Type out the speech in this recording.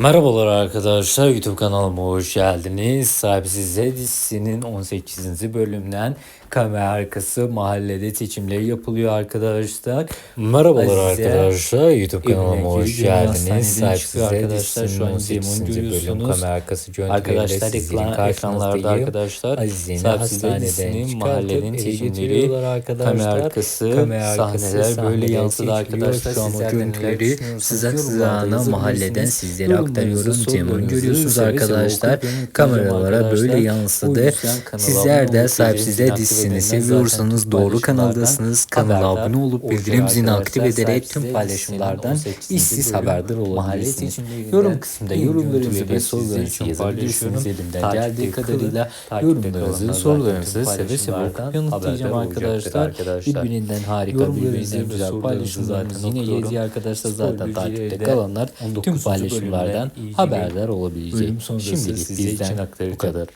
Merhabalar arkadaşlar YouTube kanalıma hoş geldiniz. Sahipsize dizisinin 18. bölümünden kamera arkası mahallede seçimleri yapılıyor arkadaşlar. Merhabalar Azize, arkadaşlar YouTube kanalıma hoş geldiniz. Sahipsize arkadaşlar. dizisinin Şu an 18. Zeynep'i bölüm kamera arkası Arkadaşlar ekran, ekranlarda arkadaşlar Sahipsiz hastaneden dizisinin mahallenin seçimleri kamera arkası, Kamera sahneler böyle yansıdı arkadaşlar. Şu an o görüntüleri sızağına yazabilirsiniz. mahalleden sizlere aktarıyorum. Sorularınızı görüyorsunuz arkadaşlar. Kameralara böyle yansıdı. Sizler de Sahipsiz'de dizisini seviyorsanız doğru kanaldasınız. Kanala abone olup bildirim zilini aktif ederek tüm paylaşımlardan dizisinin 18. işsiz haberdar olabilirsiniz. Yorum kısmında yorumlarınızı ve sorularınızı yazabilirsiniz. Elimden geldiği kadarıyla yorumlarınızı, sorularınızı seve seve okuyup yanıtlayacağım arkadaşlar. Birbirinden harika, birbirinden güzel paylaşımlarımız yine geziyor arkadaşlar. Zaten takipte kalanlar 19. tüm paylaşımlardan bir haberdar sonrası Şimdilik bizden bu kadar.